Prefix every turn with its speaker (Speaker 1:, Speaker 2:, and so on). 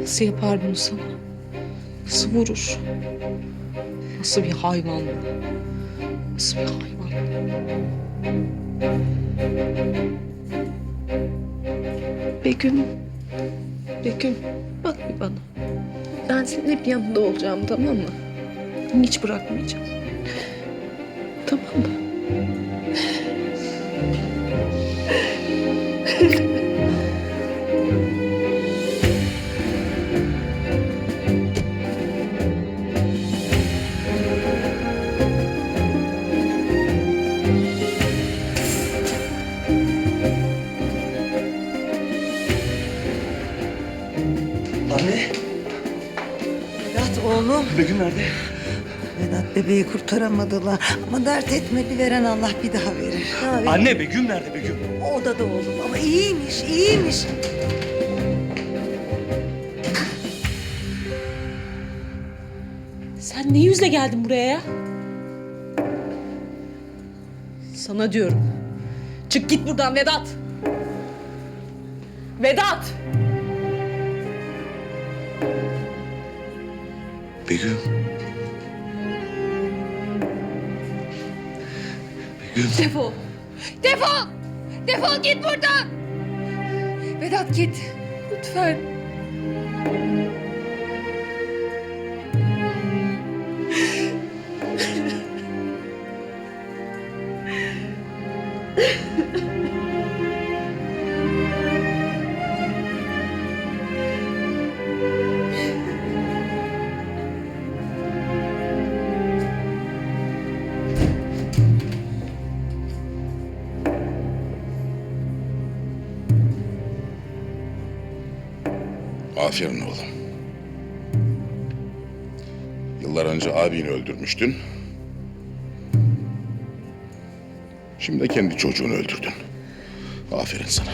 Speaker 1: Nasıl yapar bunu sana? Nasıl vurur? Nasıl bir hayvan bu? Nasıl bir hayvan? Begüm. Begüm. Bak bir bana. Ben senin hep yanında olacağım tamam mı? Hiç bırakmayacağım.
Speaker 2: Anne,
Speaker 3: Vedat oğlum.
Speaker 2: Begüm nerede?
Speaker 3: Vedat bebeği kurtaramadılar. Ama dert etme bir veren Allah bir daha verir. Daha verir.
Speaker 2: Anne, Begüm nerede Begüm?
Speaker 3: Odada oğlum ama iyiymiş, iyiymiş.
Speaker 1: Sen ne yüzle geldin buraya ya? Sana diyorum. Çık git buradan Vedat. Vedat!
Speaker 2: Begüm. Begüm.
Speaker 4: Defol. Defol. Defol git buradan. Vedat git. Lütfen.
Speaker 5: Aferin oğlum. Yıllar önce abini öldürmüştün. Şimdi de kendi çocuğunu öldürdün. Aferin sana.